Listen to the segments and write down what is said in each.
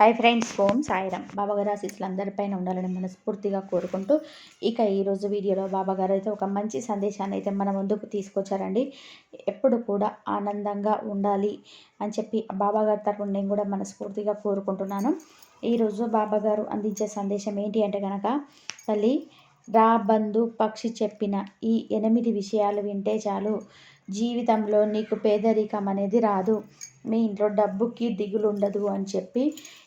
Hi friends ఓం సాయిరం బాబాగారు ఆశీస్సులు అందరిపైన ఉండాలని మనస్ఫూర్తిగా కోరుకుంటూ ఇక ఈరోజు వీడియోలో బాబాగారు అయితే ఒక మంచి సందేశాన్ని అయితే మన ముందుకు తీసుకొచ్చారండి. ఎప్పుడు కూడా ఆనందంగా ఉండాలి అని చెప్పి బాబాగారి తరఫున నేను కూడా మనస్ఫూర్తిగా కోరుకుంటున్నాను. ఈరోజు బాబాగారు అందించే సందేశం ఏంటి అంటే కనుక తల్లి రా బంధు పక్షి చెప్పిన ఈ ఎనిమిది విషయాలు వింటే చాలు. జీవితంలో నీకు పేదరికం అనేది రాదు. మీ ఇంట్లో డబ్బుకి దిగులు ఉండదు అని చెప్పి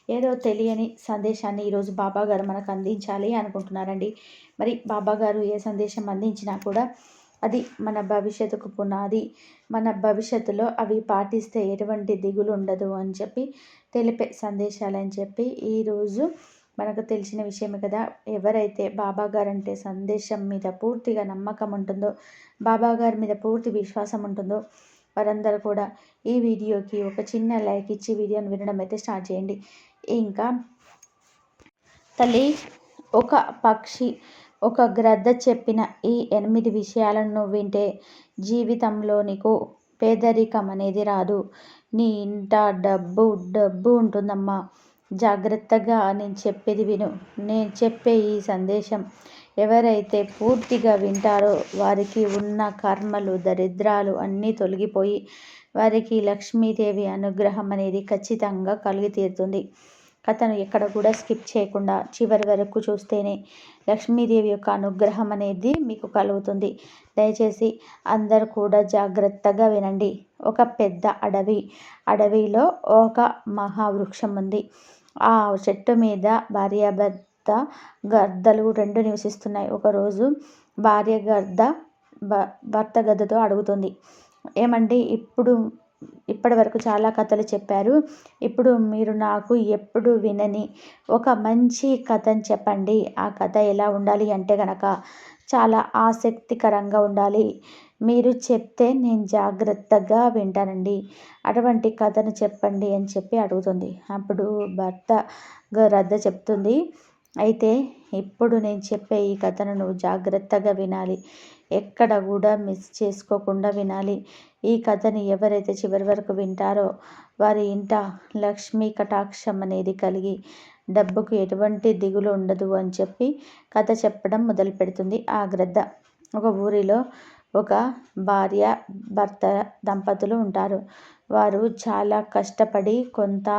ఏదో తెలియని సందేశాన్ని ఈరోజు బాబా గారు మనకు అందించాలి అనుకుంటున్నారండి. మరి బాబా గారు ఏ సందేశం అందించినా కూడా అది మన భవిష్యత్తుకు పునాది. మన భవిష్యత్తులో అవి పాటిస్తే ఎటువంటి దిగులు ఉండదు అని చెప్పి తెలిపే సందేశాలని చెప్పి ఈరోజు మనకు తెలిసిన విషయమే కదా. ఎవరైతే బాబా గారంటే సందేశం మీద పూర్తిగా నమ్మకం ఉంటుందో బాబా గారి మీద పూర్తి విశ్వాసం ఉంటుందో వారందరూ కూడా ఈ వీడియోకి ఒక చిన్న లైక్ ఇచ్చి వీడియోని వినడం అయితే స్టార్ట్ చేయండి. ఇంకా తల్లి ఒక పక్షి ఒక గ్రద్ద చెప్పిన ఈ ఎనిమిది విషయాలను వింటే జీవితంలో నీకు పేదరికం అనేది రాదు. నీ ఇంట డబ్బు డబ్బు ఉంటుందమ్మా. జాగ్రత్తగా నేను చెప్పేది విను. నేను చెప్పే ఈ సందేశం ఎవరైతే పూర్తిగా వింటారో వారికి ఉన్న కర్మలు దరిద్రాలు అన్నీ తొలగిపోయి వారికి లక్ష్మీదేవి అనుగ్రహం అనేది ఖచ్చితంగా కలిగి తీరుతుంది కథను ఎక్కడ కూడా స్కిప్ చేయకుండా చివరి వరకు చూస్తేనే లక్ష్మీదేవి యొక్క అనుగ్రహం అనేది మీకు కలుగుతుంది. దయచేసి అందరు కూడా జాగ్రత్తగా వినండి. ఒక పెద్ద అడవి అడవిలో ఒక మహావృక్షం ఉంది. ఆ చెట్టు మీద భార్యాభర్త భర్త గద్దలు రెండు నివసిస్తున్నాయి. ఒకరోజు భార్య గద్ద భర్త గద్దతో అడుగుతుంది. ఏమండి ఇప్పుడు ఇప్పటి వరకు చాలా కథలు చెప్పారు. ఇప్పుడు మీరు నాకు ఎప్పుడు వినని ఒక మంచి కథని చెప్పండి. ఆ కథ ఎలా ఉండాలి అంటే గనక చాలా ఆసక్తికరంగా ఉండాలి. మీరు చెప్తే నేను జాగ్రత్తగా వింటానండి. అటువంటి కథను చెప్పండి అని చెప్పి అడుగుతుంది. అప్పుడు భర్త రద్ద చెప్తుంది. అయితే ఇప్పుడు నేను చెప్పే ఈ కథను నువ్వు జాగ్రత్తగా వినాలి. ఎక్కడ కూడా మిస్ చేసుకోకుండా వినాలి. ఈ కథని ఎవరైతే చివరి వరకు వింటారో వారి ఇంట లక్ష్మీ కటాక్షం అనేది కలిగి డబ్బుకు ఎటువంటి దిగులు ఉండదు అని చెప్పి కథ చెప్పడం మొదలు పెడుతుంది ఆ గ్రద్ద. ఒక ఊరిలో ఒక భార్య భర్త దంపతులు ఉంటారు. వారు చాలా కష్టపడి కొంత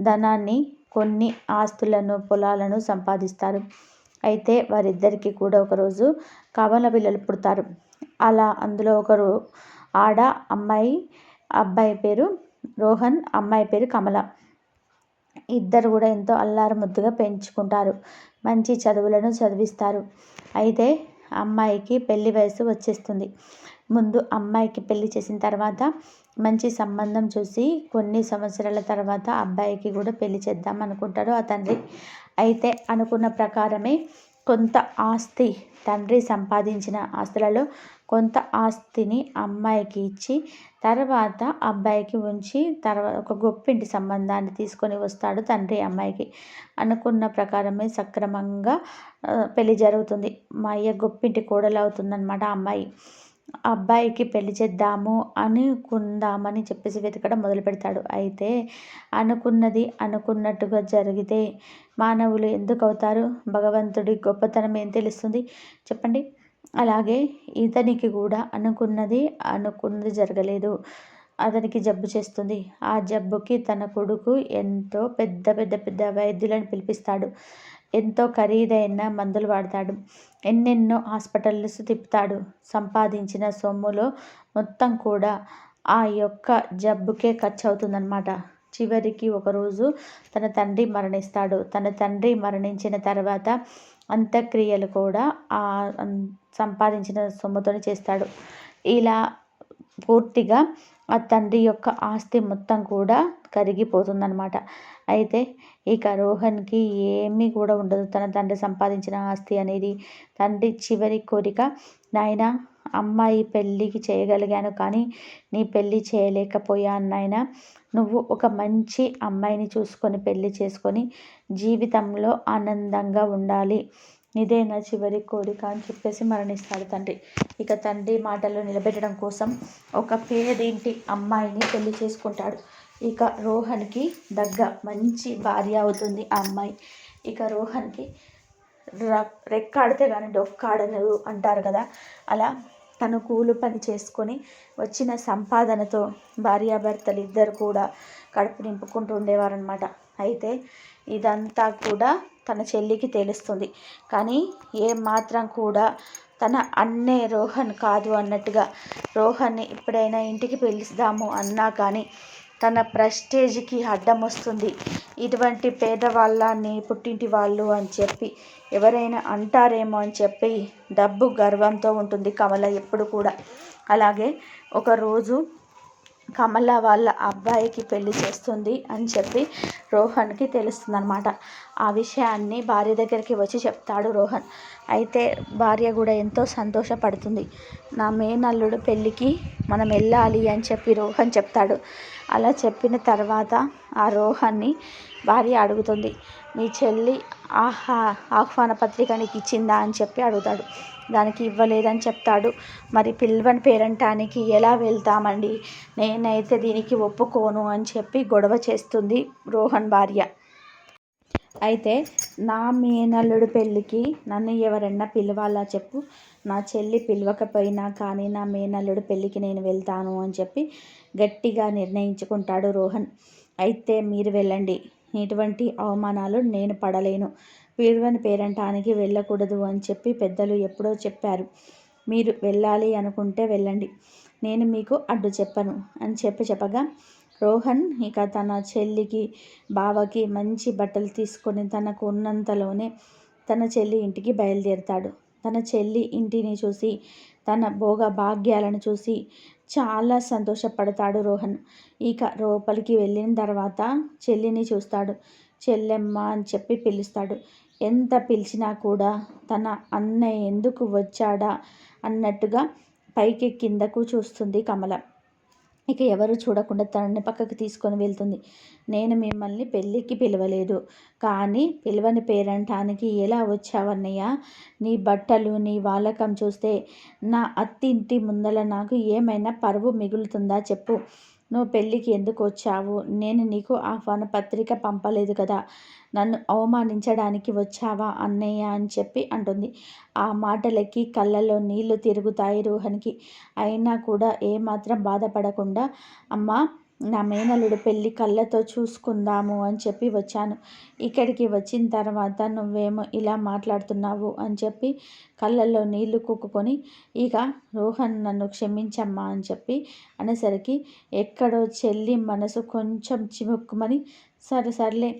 ధనాన్ని కొన్ని ఆస్తులను పొలాలను సంపాదిస్తారు. అయితే వారిద్దరికీ కూడా ఒకరోజు కవల పిల్లలు పుడతారు. అలా అందులో ఒకరు ఆడ అమ్మాయి అబ్బాయి పేరు రోహన్ అమ్మాయి పేరు కమల. ఇద్దరు కూడా ఎంతో అల్లారు ముద్దుగా పెంచుకుంటారు. మంచి చదువులను చదివిస్తారు. అయితే అమ్మాయికి పెళ్ళి వయసు వచ్చేస్తుంది. ముందు అమ్మాయికి పెళ్ళి చేసిన తర్వాత మంచి సంబంధం చూసి కొన్ని సంవత్సరాల తర్వాత అబ్బాయికి కూడా పెళ్ళి చేద్దాం అనుకుంటాడు ఆ తండ్రి. అయితే అనుకున్న ప్రకారమే కొంత ఆస్తి తండ్రి సంపాదించిన ఆస్తులలో కొంత ఆస్తిని అమ్మాయికి ఇచ్చి తర్వాత అబ్బాయికి ఉంచి తర్వాత ఒక గొప్పింటి సంబంధాన్ని తీసుకొని వస్తాడు తండ్రి అమ్మాయికి. అనుకున్న ప్రకారమే సక్రమంగా పెళ్ళి జరుగుతుంది. మా అయ్య గొప్పింటి కోడలు అవుతుందన్నమాట అమ్మాయి. అబ్బాయికి పెళ్ళి చేద్దాము అనుకుందామని చెప్పేసి వెతకడం మొదలు పెడతాడు. అయితే అనుకున్నది అనుకున్నట్టుగా జరిగితే మానవులు ఎందుకు అవుతారు? భగవంతుడి గొప్పతనం ఏం తెలుస్తుంది? చెప్పండి. అలాగే ఇతనికి కూడా అనుకున్నది అనుకున్నది జరగలేదు. అతనికి జబ్బు చేస్తుంది. ఆ జబ్బుకి తన కొడుకు ఎంతో పెద్ద పెద్ద పెద్ద వైద్యులను పిలిపిస్తాడు. ఎంతో ఖరీదైన మందులు వాడతాడు. ఎన్నెన్నో హాస్పిటల్స్ తిప్పుతాడు. సంపాదించిన సొమ్ములో మొత్తం కూడా ఆ యొక్క జబ్బుకే ఖర్చు అవుతుందన్నమాట చివరికి ఒకరోజు తన తండ్రి మరణిస్తాడు. తన తండ్రి మరణించిన తర్వాత అంత్యక్రియలు కూడా ఆ సంపాదించిన సొమ్ముతో చేస్తాడు. ఇలా పూర్తిగా ఆ తండ్రి యొక్క ఆస్తి మొత్తం కూడా కరిగిపోతుందన్నమాట. అయితే ఇక రోహన్కి ఏమీ కూడా ఉండదు. తన తండ్రి సంపాదించిన ఆస్తి అనేది తండ్రి చివరి కోరిక. నాయన అమ్మాయి పెళ్ళికి చేయగలిగాను కానీ నీ పెళ్ళి చేయలేకపోయాను నాయన? నువ్వు ఒక మంచి అమ్మాయిని చూసుకొని పెళ్ళి చేసుకొని జీవితంలో ఆనందంగా ఉండాలి. ఇదేనా చివరి కోరిక అని చెప్పేసి మరణిస్తాడు తండ్రి. ఇక తండ్రి మాటలు నిలబెట్టడం కోసం ఒక పేదింటి అమ్మాయిని పెళ్ళి చేసుకుంటాడు. ఇక రోహన్కి దగ్గ మంచి భార్య అవుతుంది ఆ అమ్మాయి. ఇక రోహన్కి రెక్కాడితే కానీ డొక్కాడలేదు అంటారు కదా. అలా తను కూలి పని చేసుకొని వచ్చిన సంపాదనతో భార్యాభర్తలు ఇద్దరు కూడా కడుపు నింపుకుంటూ ఉండేవారనమాట అయితే ఇదంతా కూడా తన చెల్లికి తెలుస్తుంది. కానీ ఏ మాత్రం కూడా తన అన్నే రోహన్ కాదు అన్నట్టుగా రోహన్ని ఎప్పుడైనా ఇంటికి పిలుస్తాము అన్నా కానీ తన ప్రెస్టేజ్కి అడ్డం వస్తుంది. ఇటువంటి పేదవాళ్ళని పుట్టింటి వాళ్ళు అని చెప్పి ఎవరైనా అంటారేమో అని చెప్పి డబ్బు గర్వంతో ఉంటుంది కమల ఎప్పుడు కూడా. అలాగే ఒకరోజు కమల వాళ్ళ అబ్బాయికి పెళ్ళి చేస్తుంది అని చెప్పి రోహన్కి తెలుస్తుందన్నమాట. ఆ విషయాన్ని భార్య దగ్గరికి వచ్చి చెప్తాడు రోహన్. అయితే భార్య కూడా ఎంతో సంతోషపడుతుంది. నా మేనల్లుడు పెళ్ళికి మనం వెళ్ళాలి అని చెప్పి రోహన్ చెప్తాడు. అలా చెప్పిన తర్వాత ఆ రోహన్ని భార్య అడుగుతుంది. మీ చెల్లి ఆహా ఆహ్వాన పత్రిక నీకు ఇచ్చిందా అని చెప్పి అడుగుతాడు. దానికి ఇవ్వలేదని చెప్తాడు. మరి పిల్వని పేరంటానికి ఎలా వెళ్తామండి? నేనైతే దీనికి ఒప్పుకోను అని చెప్పి గొడవ చేస్తుంది రోహన్ భార్య. అయితే నా మేనల్లుడు పెళ్ళికి నన్ను ఎవరన్నా పిలవాలా చెప్పు. నా చెల్లి పిలవకపోయినా కానీ నా మేనల్లుడు పెళ్ళికి నేను వెళ్తాను అని చెప్పి గట్టిగా నిర్ణయించుకుంటాడు రోహన్. అయితే మీరు వెళ్ళండి. ఇటువంటి అవమానాలు నేను పడలేను. వీరువని పేరంటానికి వెళ్ళకూడదు అని చెప్పి పెద్దలు ఎప్పుడో చెప్పారు. మీరు వెళ్ళాలి అనుకుంటే వెళ్ళండి. నేను మీకు అడ్డు చెప్పను అని చెప్పి చెప్పగా రోహన్ ఇక తన చెల్లికి బావకి మంచి బట్టలు తీసుకొని తనకు ఉన్నంతలోనే తన చెల్లి ఇంటికి బయలుదేరుతాడు. తన చెల్లి ఇంటిని చూసి తన భోగ భాగ్యాలను చూసి చాలా సంతోషపడతాడు రోహన్. ఇక లోపలికి వెళ్ళిన తర్వాత చెల్లిని చూస్తాడు. చెల్లెమ్మ అని చెప్పి పిలుస్తాడు. ఎంత పిలిచినా కూడా తన అన్నయ్య ఎందుకు వచ్చాడా అన్నట్టుగా పైకి కిందకు చూస్తుంది కమల. ఇక ఎవరు చూడకుండా తనని పక్కకు తీసుకొని వెళ్తుంది. నేను మిమ్మల్ని పెళ్ళికి పిలవలేదు. కానీ పిలవని పేరంటానికి ఎలా వచ్చావన్నయ్య? నీ బట్టలు నీ వాలకం చూస్తే నా అత్తింటి ముందల నాకు ఏమైనా పరువు మిగులుతుందా చెప్పు. నువ్వు పెళ్ళికి ఎందుకు వచ్చావు? నేను నీకు ఆహ్వాన పత్రిక పంపలేదు కదా. నన్ను అవమానించడానికి వచ్చావా అన్నయ్య అని చెప్పి అంటుంది. ఆ మాటలకి కళ్ళలో నీళ్ళు తిరుగుతాయి రోహన్కి. అయినా కూడా ఏమాత్రం బాధపడకుండా అమ్మ నా మేనల్లుడు పెళ్ళి కళ్ళతో చూసుకుందాము అని చెప్పి వచ్చాను. ఇక్కడికి వచ్చిన తర్వాత నువ్వేమో ఇలా మాట్లాడుతున్నావు అని చెప్పి కళ్ళల్లో నీళ్ళు కుక్కుకొని ఇక రోహన్ నన్ను క్షమించమ్మా అని చెప్పి అనేసరికి ఎక్కడో చెల్లి మనసు కొంచెం చిముక్కుమని సరే సర్లే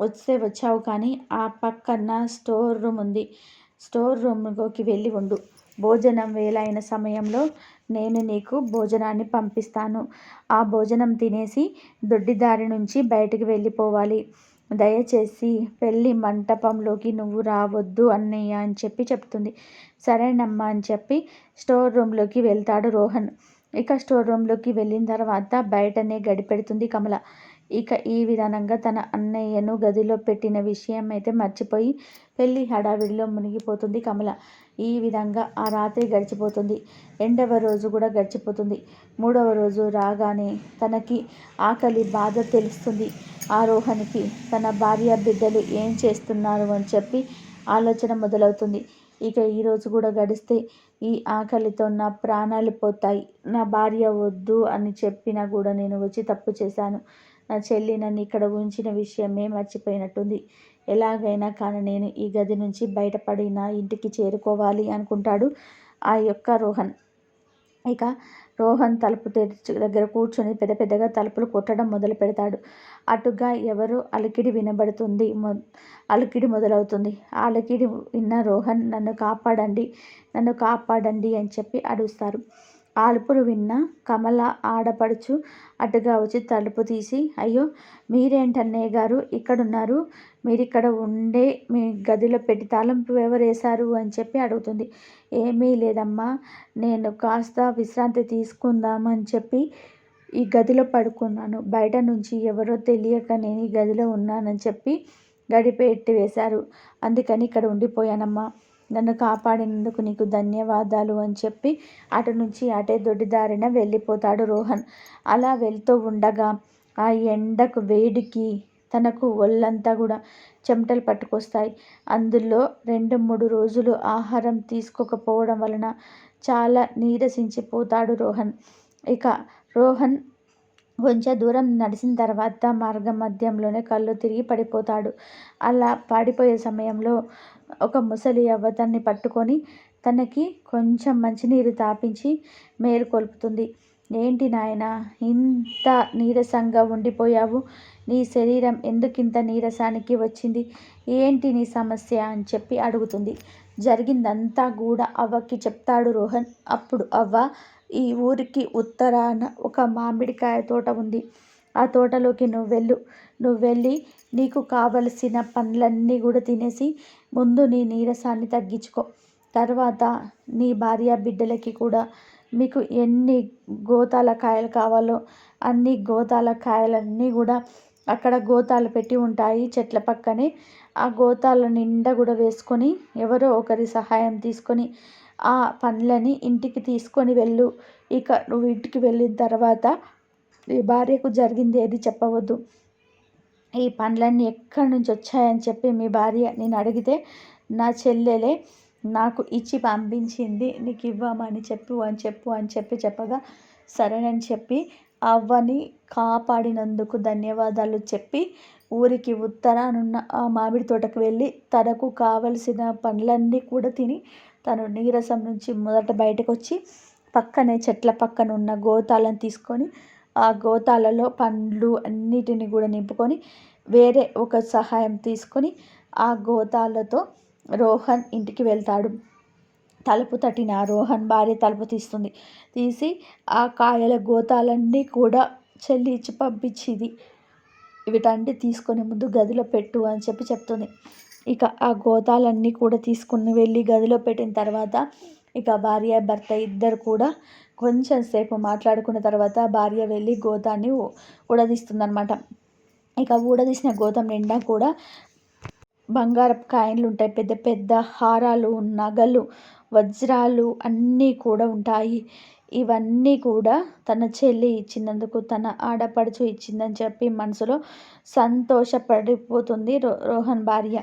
వస్తే వచ్చావు కానీ ఆ పక్కన స్టోర్ రూమ్ ఉంది. స్టోర్ రూమ్లోకి వెళ్ళి ఉండు. భోజనం వేలైన సమయంలో నేను నీకు భోజనాన్ని పంపిస్తాను. ఆ భోజనం తినేసి దొడ్డిదారి నుంచి బయటికి వెళ్ళిపోవాలి. దయచేసి పెళ్ళి మంటపంలోకి నువ్వు రావద్దు అన్నయ్య అని చెప్పి చెప్తుంది. సరేనమ్మా అని చెప్పి స్టోర్ రూమ్లోకి వెళ్తాడు రోహన్. ఇక స్టోర్ రూమ్లోకి వెళ్ళిన తర్వాత బయటనే గడిపెడుతుంది కమల. ఇక ఈ విధానంగా తన అన్నయ్యను గదిలో పెట్టిన విషయం అయితే మర్చిపోయి పెళ్ళి హడావిడిలో మునిగిపోతుంది కమల. ఈ విధంగా ఆ రాత్రి గడిచిపోతుంది. రెండవ రోజు కూడా గడిచిపోతుంది. మూడవ రోజు రాగానే తనకి ఆకలి బాధ తెలుస్తుంది. ఆరోహణకి తన భార్య బిడ్డలు ఏం చేస్తున్నారు అని చెప్పి ఆలోచన మొదలవుతుంది. ఇక ఈరోజు కూడా గడిస్తే ఈ ఆకలితో నా ప్రాణాలు పోతాయి. నా భార్య వద్దు అని చెప్పినా కూడా నేను వచ్చి తప్పు చేశాను. నా చెల్లి నన్ను ఇక్కడ ఉంచిన విషయమే మర్చిపోయినట్టుంది. ఎలాగైనా కానీ నేను ఈ గది నుంచి బయటపడి నా ఇంటికి చేరుకోవాలి అనుకుంటాడు ఆ యొక్క రోహన్. ఇక రోహన్ తలుపు తెరిచి దగ్గర కూర్చొని పెద్ద పెద్దగా తలుపులు కొట్టడం మొదలు పెడతాడు. అటుగా ఎవరు అలికిడి వినబడుతుంది మొ అలికిడి మొదలవుతుంది. ఆ అలికిడి విన్న రోహన్ నన్ను కాపాడండి నన్ను కాపాడండి అని చెప్పి అడుస్తారు. ఆల్పులు విన్న కమల ఆడపడుచు అటుగా వచ్చి తలుపు తీసి అయ్యో మీరేంటన్నయ్య గారు? ఇక్కడున్నారు. మీరిక్కడ ఉండే మీ గదిలో పెట్టి తాళంపు ఎవరేశారు? అని చెప్పి అడుగుతుంది. ఏమీ లేదమ్మా నేను కాస్త విశ్రాంతి తీసుకుందామని చెప్పి ఈ గదిలో పడుకున్నాను. బయట నుంచి ఎవరో తెలియక నేను ఈ గదిలో ఉన్నానని చెప్పి గడిపెట్టి వేశారు. అందుకని ఇక్కడ ఉండిపోయానమ్మా. నన్ను కాపాడినందుకు నీకు ధన్యవాదాలు అని చెప్పి అటు నుంచి అటే దొడ్డిదారిన వెళ్ళిపోతాడు రోహన్. అలా వెళ్తూ ఉండగా ఆ ఎండకు వేడికి తనకు ఒళ్ళంతా కూడా చెమటలు పట్టుకొస్తాయి. అందులో రెండు మూడు రోజులు ఆహారం తీసుకోకపోవడం వలన చాలా నీరసించిపోతాడు రోహన్. ఇక రోహన్ కొంచెం దూరం నడిచిన తర్వాత మార్గ మధ్యంలోనే కళ్ళు తిరిగి పడిపోతాడు. అలా పడిపోయే సమయంలో ఒక ముసలి అవ్వ పట్టుకొని తనకి కొంచెం మంచినీరు తాపించి మేలుకొల్పుతుంది ఏంటి నాయన ఇంత నీరసంగా ఉండిపోయావు? నీ శరీరం ఎందుకింత నీరసానికి వచ్చింది? ఏంటి నీ సమస్య? అని చెప్పి అడుగుతుంది. జరిగిందంతా కూడా అవ్వకి చెప్తాడు రోహన్. అప్పుడు అవ్వ ఈ ఊరికి ఉత్తరాన ఒక మామిడికాయ తోట ఉంది. ఆ తోటలోకి నువ్వు వెళ్ళు నువ్వు వెళ్ళి నీకు కావలసిన పండ్లన్నీ కూడా తినేసి ముందు నీ నీరసాన్ని తగ్గించుకో. తర్వాత నీ భార్య బిడ్డలకి కూడా మీకు ఎన్ని గోతాల కాయలు కావాలో అన్ని గోతాల కాయలన్నీ కూడా అక్కడ గోతాలు పెట్టి ఉంటాయి చెట్ల పక్కనే. ఆ గోతాల నిండా కూడా వేసుకొని ఎవరో ఒకరి సహాయం తీసుకొని ఆ పండ్లని ఇంటికి తీసుకొని వెళ్ళు. ఇక నువ్వు ఇంటికి వెళ్ళిన తర్వాత నీ భార్యకు జరిగింది ఏది చెప్పవద్దు. ఈ పండ్లన్నీ ఎక్కడి నుంచి వచ్చాయని చెప్పి మీ భార్య నేను అడిగితే నా చెల్లెలే నాకు ఇచ్చి పంపించింది నీకు ఇవ్వమని చెప్పు అని చెప్పు అని చెప్పి చెప్పగా సరేనని చెప్పి అవ్వని కాపాడినందుకు ధన్యవాదాలు చెప్పి ఊరికి ఉత్తరానున్న ఆ మామిడి తోటకు వెళ్ళి తనకు కావలసిన పండ్లన్నీ కూడా తిని తను నీరసం నుంచి మొదట బయటకు వచ్చి పక్కనే చెట్ల పక్కన ఉన్న గోతాలను తీసుకొని ఆ గోతాలలో పండ్లు అన్నిటిని కూడా నింపుకొని వేరే ఒక సహాయం తీసుకొని ఆ గోతాలతో రోహన్ ఇంటికి వెళ్తాడు. తలుపు తట్టిన రోహన్ భార్య తలుపు తీస్తుంది. తీసి ఆ కాయల గోతాలన్నీ కూడా చెల్లించి పంపించింది. వీటన్ని తీసుకొని ముందు గదిలో పెట్టు అని చెప్పి చెప్తుంది. ఇక ఆ గోతాలన్నీ కూడా తీసుకుని వెళ్ళి గదిలో పెట్టిన తర్వాత ఇక భార్య భర్త ఇద్దరు కూడా కొంచెం సేపు మాట్లాడుకున్న తర్వాత భార్య వెళ్ళి గోతాన్ని ఊడదీస్తుందనమాట ఇక ఊడదీసిన గోతం నిండా కూడా బంగారపు కాయిన్లు ఉంటాయి. పెద్ద పెద్ద హారాలు నగలు వజ్రాలు అన్నీ కూడా ఉంటాయి. ఇవన్నీ కూడా తన చెల్లి ఇచ్చినందుకు తన ఆడపడుచు ఇచ్చిందని చెప్పి మనసులో సంతోషపడిపోతుంది రో రోహన్ భార్య.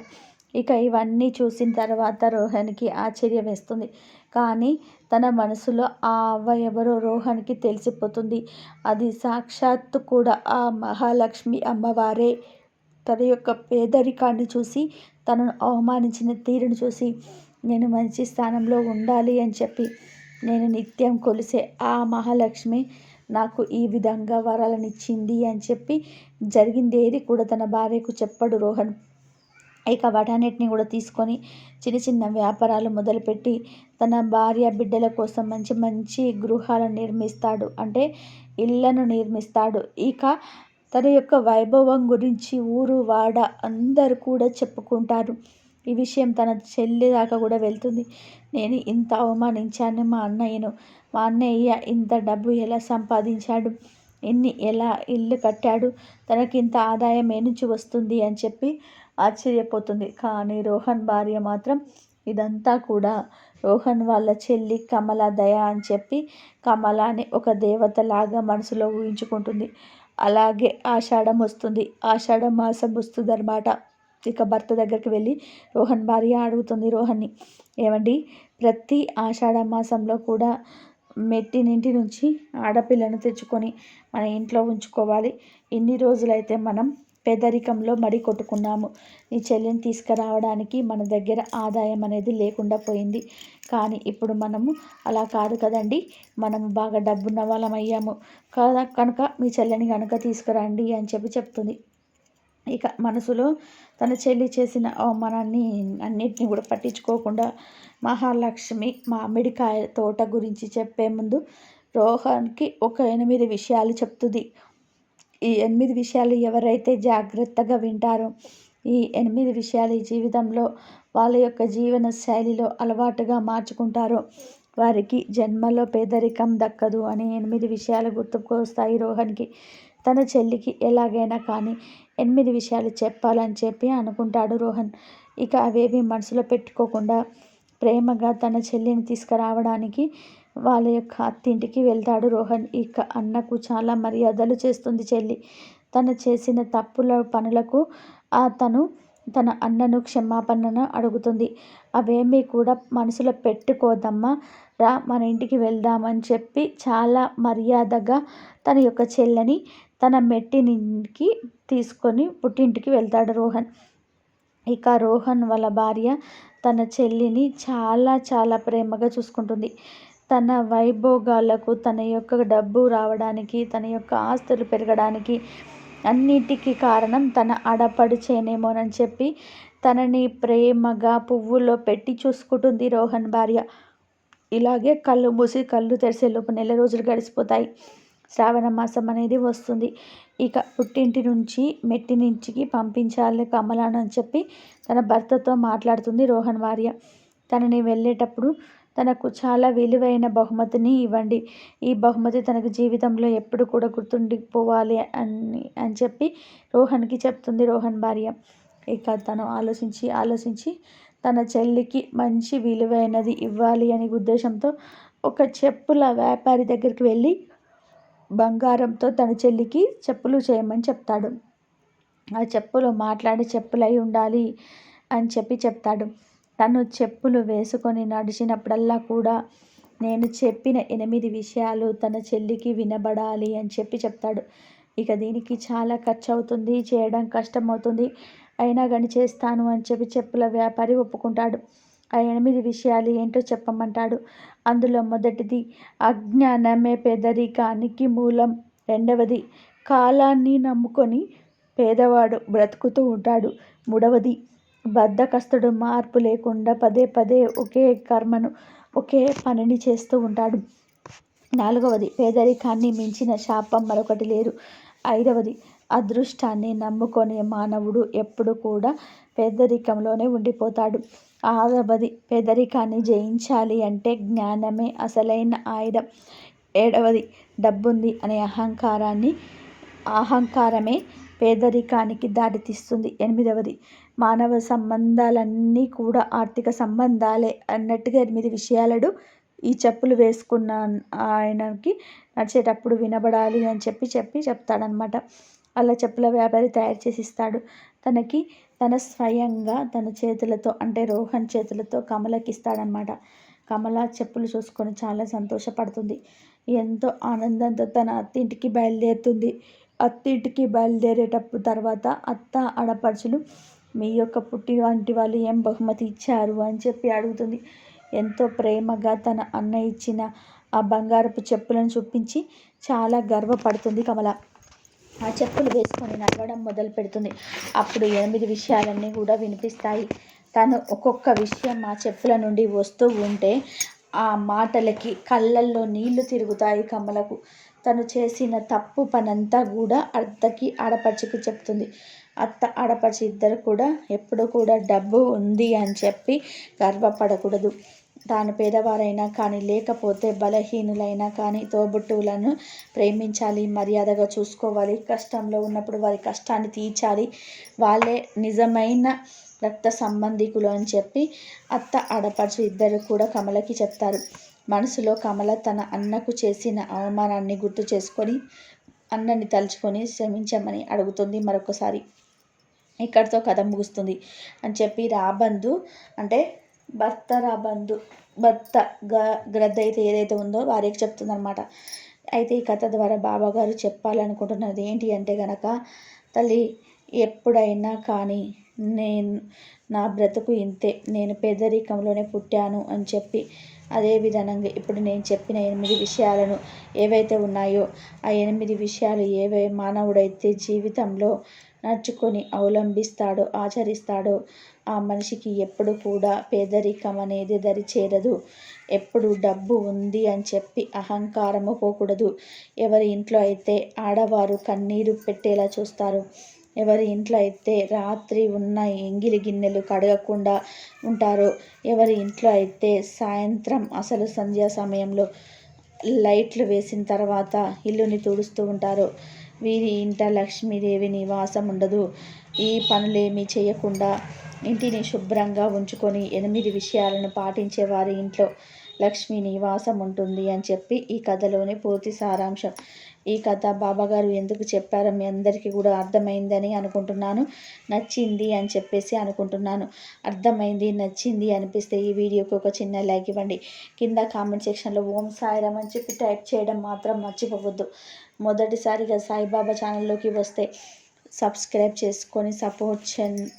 ఇక ఇవన్నీ చూసిన తర్వాత రోహన్కి ఆశ్చర్య వేస్తుంది కానీ తన మనసులో ఆ అవ్వ ఎవరో రోహన్కి తెలిసిపోతుంది. అది సాక్షాత్తు కూడా ఆ మహాలక్ష్మి అమ్మవారే. తన యొక్క పేదరికాన్ని చూసి తనను అవమానించిన తీరును చూసి నేను మంచి స్థానంలో ఉండాలి అని చెప్పి నేను నిత్యం కొలిసే ఆ మహాలక్ష్మి నాకు ఈ విధంగా వరాలనిచ్చింది అని చెప్పి జరిగింది ఏది కూడా తన భార్యకు చెప్పడు రోహన్. ఇక వాటన్నిటిని కూడా తీసుకొని చిన్న చిన్న వ్యాపారాలు మొదలుపెట్టి తన భార్య బిడ్డల కోసం మంచి మంచి గృహాలను నిర్మిస్తాడు. అంటే ఇళ్ళను నిర్మిస్తాడు. ఇక తన యొక్క వైభవం గురించి ఊరు వాడ అందరు కూడా చెప్పుకుంటారు. ఈ విషయం తన చెల్లి దాకా కూడా వెళ్తుంది. నేను ఇంత అవమానించాను మా అన్నయ్యను. మా అన్నయ్య ఇంత డబ్బు ఎలా సంపాదించాడు? ఎన్ని ఎలా ఇల్లు కట్టాడు తనకి ఇంత ఆదాయం ఏ నుంచి వస్తుంది అని చెప్పి ఆశ్చర్యపోతుంది. కానీ రోహన్ భార్య మాత్రం ఇదంతా కూడా రోహన్ వాళ్ళ చెల్లి కమల దయ అని చెప్పి కమలాని ఒక దేవతలాగా మనసులో ఊహించుకుంటుంది. అలాగే ఆషాఢం వస్తుంది. ఆషాఢం మాసం వస్తుంది అనమాట ఇక భర్త దగ్గరికి వెళ్ళి రోహన్ భార్య అడుగుతుంది రోహన్ని. ఏమండి ప్రతి ఆషాఢ మాసంలో కూడా మెట్టినింటి నుంచి ఆడపిల్లను తెచ్చుకొని మన ఇంట్లో ఉంచుకోవాలి. ఎన్ని రోజులైతే మనం పేదరికంలో మడి కొట్టుకున్నాము. నీ చెల్లిని తీసుకురావడానికి మన దగ్గర ఆదాయం అనేది లేకుండా పోయింది. కానీ ఇప్పుడు మనము అలా కాదు కదండి. మనము బాగా డబ్బున్న వాళ్ళం అయ్యాము కనుక మీ చెల్లిని కనుక తీసుకురండి అని చెప్పి చెప్తుంది. ఇక మనసులో తన చెల్లి చేసిన అవమానాన్ని అన్నిటిని కూడా పట్టించుకోకుండా మహాలక్ష్మి మామిడికాయ తోట గురించి చెప్పే ముందు రోహన్కి ఒక ఎనిమిది విషయాలు చెప్తుంది. ఈ ఎనిమిది విషయాలు ఎవరైతే జాగ్రత్తగా వింటారో ఈ ఎనిమిది విషయాలు ఈ జీవితంలో వాళ్ళ యొక్క జీవన శైలిలో అలవాటుగా మార్చుకుంటారో వారికి జన్మలో పేదరికం దక్కదు అని ఎనిమిది విషయాలు గుర్తుకు వస్తాయి రోహన్కి. తన చెల్లికి ఎలాగైనా కానీ ఎనిమిది విషయాలు చెప్పాలని చెప్పి అనుకుంటాడు రోహన్. ఇక అవేవి మనసులో పెట్టుకోకుండా ప్రేమగా తన చెల్లిని తీసుకురావడానికి వాళ్ళ యొక్క అత్తింటికి వెళ్తాడు రోహన్. ఇక అన్నకు చాలా మర్యాదలు చేస్తుంది చెల్లి. తను చేసిన తప్పుల పనులకు తను తన అన్నను క్షమాపణను అడుగుతుంది. అవేమీ కూడా మనసులో పెట్టుకోదమ్మా రా మన ఇంటికి వెళ్దామని చెప్పి చాలా మర్యాదగా తన యొక్క చెల్లెని తన మెట్టినికి తీసుకొని పుట్టింటికి వెళ్తాడు రోహన్. ఇక రోహన్ వాళ్ళ భార్య తన చెల్లిని చాలా చాలా ప్రేమగా చూసుకుంటుంది. తన వైభోగాలకు తన యొక్క డబ్బు రావడానికి తన యొక్క ఆస్తులు పెరగడానికి అన్నిటికీ కారణం తన అడపడు చేయనేమోనని చెప్పి తనని ప్రేమగా పువ్వుల్లో పెట్టి చూసుకుంటుంది రోహన్ భార్య. ఇలాగే కళ్ళు మూసి కళ్ళు తెరిసే లోపు నెల రోజులు గడిచిపోతాయి శ్రావణ మాసం అనేది వస్తుంది. ఇక పుట్టింటి నుంచి మెట్టి నుంచికి పంపించాలి కమలాను అని చెప్పి తన భర్తతో మాట్లాడుతుంది రోహన్ వార్య. తనని వెళ్ళేటప్పుడు తనకు చాలా విలువైన బహుమతిని ఇవ్వండి. ఈ బహుమతి తనకు జీవితంలో ఎప్పుడు కూడా గుర్తుండిపోవాలి అని అని చెప్పి రోహన్కి చెప్తుంది రోహన్ భార్య ఇక తను ఆలోచించి ఆలోచించి తన చెల్లికి మంచి విలువైనది ఇవ్వాలి అనే ఉద్దేశంతో ఒక చెప్పుల వ్యాపారి దగ్గరికి వెళ్ళి బంగారంతో తన చెల్లికి చెప్పులు చేయమని చెప్తాడు. ఆ చెప్పులు మాట్లాడే చెప్పులై ఉండాలి అని చెప్పి చెప్తాడు. తను చెప్పులు వేసుకొని నడిచినప్పుడల్లా కూడా నేను చెప్పిన ఎనిమిది విషయాలు తన చెల్లికి వినబడాలి అని చెప్పి చెప్తాడు. ఇక దీనికి చాలా ఖర్చు అవుతుంది చేయడం కష్టమవుతుంది. అయినా కానీ చేస్తాను అని చెప్పి చెప్పుల వ్యాపారి ఒప్పుకుంటాడు. ఆ ఎనిమిది విషయాలు ఏంటో చెప్పమంటాడు. అందులో మొదటిది అజ్ఞానమే పేదరికానికి మూలం. రెండవది కాలాన్ని నమ్ముకొని పేదవాడు బ్రతుకుతూ ఉంటాడు. మూడవది బద్ధకస్తుడు మార్పు లేకుండా పదే పదే ఒకే కర్మను ఒకే పనిని చేస్తూ ఉంటాడు. నాలుగవది పేదరికాన్ని మించిన శాపం మరొకటి లేదు. ఐదవది అదృష్టాన్ని నమ్ముకునే మానవుడు ఎప్పుడు కూడా పేదరికంలోనే ఉండిపోతాడు. ఆరవది పేదరికాన్ని జయించాలి అంటే జ్ఞానమే అసలైన ఆయుధం. ఏడవది డబ్బుంది అనే అహంకారాన్ని అహంకారమే పేదరికానికి దారితీస్తుంది. ఎనిమిదవది మానవ సంబంధాలన్నీ కూడా ఆర్థిక సంబంధాలే అన్నట్టుగా ఎనిమిది విషయాలను ఈ చెప్పులు వేసుకున్న ఆయనకి నడిచేటప్పుడు వినబడాలి అని చెప్పి చెప్పి చెప్తాడనమాట అలా చెప్పుల వ్యాపారి తయారు చేసి ఇస్తాడు తనకి తన స్వయంగా తన చేతులతో అంటే రోహన్ చేతులతో కమలకి ఇస్తాడనమాట కమల చెప్పులు చూసుకొని చాలా సంతోషపడుతుంది. ఎంతో ఆనందంతో తన అత్తింటికి బయలుదేరుతుంది. అత్తింటికి బయలుదేరేటప్పుడు తర్వాత అత్త ఆడపడుచులు మీ యొక్క పుట్టి వంటి వాళ్ళు ఏం బహుమతి ఇచ్చారు? అని చెప్పి అడుగుతుంది. ఎంతో ప్రేమగా తన అన్న ఇచ్చిన ఆ బంగారపు చెప్పులను చూపించి చాలా గర్వపడుతుంది కమల. ఆ చెప్పులు వేసుకొని నడవడం మొదలు పెడుతుంది. అప్పుడు ఎనిమిది విషయాలన్నీ కూడా వినిపిస్తాయి. తను ఒక్కొక్క విషయం ఆ చెప్పుల నుండి వస్తూ ఉంటే ఆ మాటలకి కళ్ళల్లో నీళ్ళు తిరుగుతాయి కమలకు. తను చేసిన తప్పు పనంతా కూడా అత్తకి ఆడపడుచుకి చెప్తుంది. అత్త ఆడపడుచు ఇద్దరు కూడా ఎప్పుడు కూడా డబ్బు ఉంది అని చెప్పి గర్వపడకూడదు. తాను పేదవారైనా కానీ లేకపోతే బలహీనులైనా కానీ తోబుట్టువులను ప్రేమించాలి మర్యాదగా చూసుకోవాలి. కష్టంలో ఉన్నప్పుడు వారి కష్టాన్ని తీర్చాలి. వాళ్ళే నిజమైన రక్త సంబంధికులు అని చెప్పి అత్త ఆడపడుచు ఇద్దరు కూడా కమలకి చెప్తారు. మనసులో కమల తన అన్నకు చేసిన అవమానాన్ని గుర్తు చేసుకొని అన్నని తలుచుకొని శ్రమించమని అడుగుతుంది మరొకసారి. ఇక్కడితో కథ ముగుస్తుంది. అని చెప్పి రాబందు అంటే భర్త బంధు. భర్త గ గ్రద్ద అయితే ఏదైతే ఉందో వారికి చెప్తుందనమాట అయితే ఈ కథ ద్వారా బాబాగారు చెప్పాలనుకుంటున్నది ఏంటి అంటే గనక తల్లి ఎప్పుడైనా కానీ నేను నా బ్రతుకు ఇంతే. నేను పేదరికంలోనే పుట్టాను అని చెప్పి అదే విధంగా ఇప్పుడు నేను చెప్పిన ఎనిమిది విషయాలను ఏవైతే ఉన్నాయో ఆ ఎనిమిది విషయాలు ఏవే మానవుడైతే జీవితంలో నడుచుకొని అవలంబిస్తాడో ఆచరిస్తాడో ఆ మనిషికి ఎప్పుడు కూడా పేదరికం అనేది దరి చేరదు. ఎప్పుడు డబ్బు ఉంది అని చెప్పి అహంకారము పోకూడదు. ఎవరి ఇంట్లో అయితే ఆడవారు కన్నీరు పెట్టేలా చూస్తారు. ఎవరి ఇంట్లో అయితే రాత్రి ఉన్న ఎంగిలి గిన్నెలు కడగకుండా ఉంటారో ఎవరి ఇంట్లో అయితే సాయంత్రం అసలు సంధ్యా సమయంలో లైట్లు వేసిన తర్వాత ఇల్లుని తుడుస్తూ ఉంటారు వీరి ఇంట లక్ష్మీదేవి నివాసం ఉండదు ఈ పనులేమీ చేయకుండా ఇంటిని శుభ్రంగా ఉంచుకొని ఎనిమిది విషయాలను పాటించే వారి ఇంట్లో లక్ష్మీ నివాసం ఉంటుంది అని చెప్పి ఈ కథలోని పూర్తి సారాంశం. ఈ కథ బాబాగారు ఎందుకు చెప్పారో మీ అందరికీ కూడా అర్థమైందని అనుకుంటున్నాను. నచ్చింది అని చెప్పేసి అనుకుంటున్నాను. అర్థమైంది నచ్చింది అనిపిస్తే ఈ వీడియోకి ఒక చిన్న లైక్ ఇవ్వండి. కింద కామెంట్ సెక్షన్లో ఓం సాయిరామ్ అని చెప్పి టైప్ చేయడం మాత్రం మర్చిపోవద్దు. మొదటిసారిగా సాయిబాబా ఛానల్లోకి వస్తే సబ్స్క్రైబ్ చేసుకొని సపోర్ట్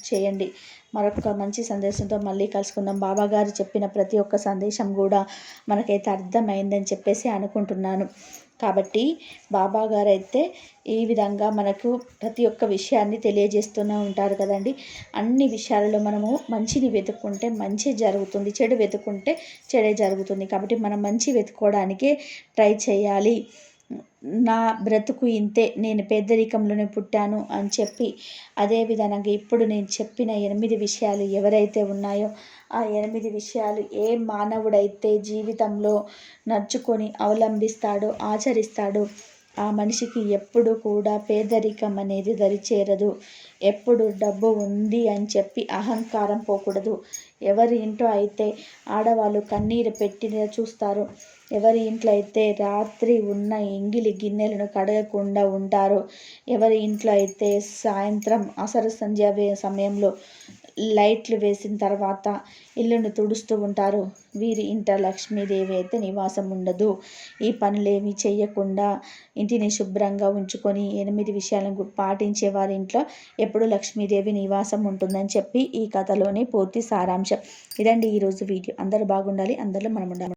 చేయండి. మరొక మంచి సందేశంతో మళ్ళీ కలుసుకుందాం. బాబా గారు చెప్పిన ప్రతి ఒక్క సందేశం కూడా మనకైతే అర్థమైందని చెప్పేసి అనుకుంటున్నాను. కాబట్టి బాబా గారు అయితే ఈ విధంగా మనకు ప్రతి ఒక్క విషయాన్ని తెలియజేస్తూనే ఉంటారు కదండి. అన్ని విషయాలలో మనము మంచిని వెతుక్కుంటే మంచి జరుగుతుంది చెడు వెతుక్కుంటే చెడే జరుగుతుంది. కాబట్టి మనం మంచి వెతుక్కోవడానికే ట్రై చేయాలి. నా బ్రతుకు ఇంతే నేను పేదరికంలోనే పుట్టాను అని చెప్పి అదేవిధంగా ఇప్పుడు నేను చెప్పిన ఎనిమిది విషయాలు ఎవరైతే ఉన్నాయో ఆ ఎనిమిది విషయాలు ఏ మానవుడైతే జీవితంలో నడుచుకొని అవలంబిస్తాడో ఆచరిస్తాడో ఆ మనిషికి ఎప్పుడు కూడా పేదరికం అనేది దరిచేరదు. ఎప్పుడు డబ్బు ఉంది అని చెప్పి అహంకారం పోకూడదు. ఎవరి ఇంట్లో అయితే ఆడవాళ్ళు కన్నీరు పెట్టి చూస్తారు. ఎవరి ఇంట్లో అయితే రాత్రి ఉన్న ఎంగిలి గిన్నెలను కడగకుండా ఉంటారు. ఎవరి ఇంట్లో అయితే సాయంత్రం అసలు సంధ్య సమయంలో లైట్లు వేసిన తర్వాత ఇల్లును తుడుస్తూ ఉంటారు. వీరి ఇంట లక్ష్మీదేవి అయితే నివాసం ఉండదు. ఈ పనులేమి చేయకుండా ఇంటిని శుభ్రంగా ఉంచుకొని ఎనిమిది విషయాలను పాటించే వారి ఇంట్లో ఎప్పుడు లక్ష్మీదేవి నివాసం ఉంటుందని చెప్పి ఈ కథలోని పూర్తి సారాంశం. ఇదండి ఈరోజు వీడియో. అందరూ బాగుండాలి అందరిలో మనం ఉండాలి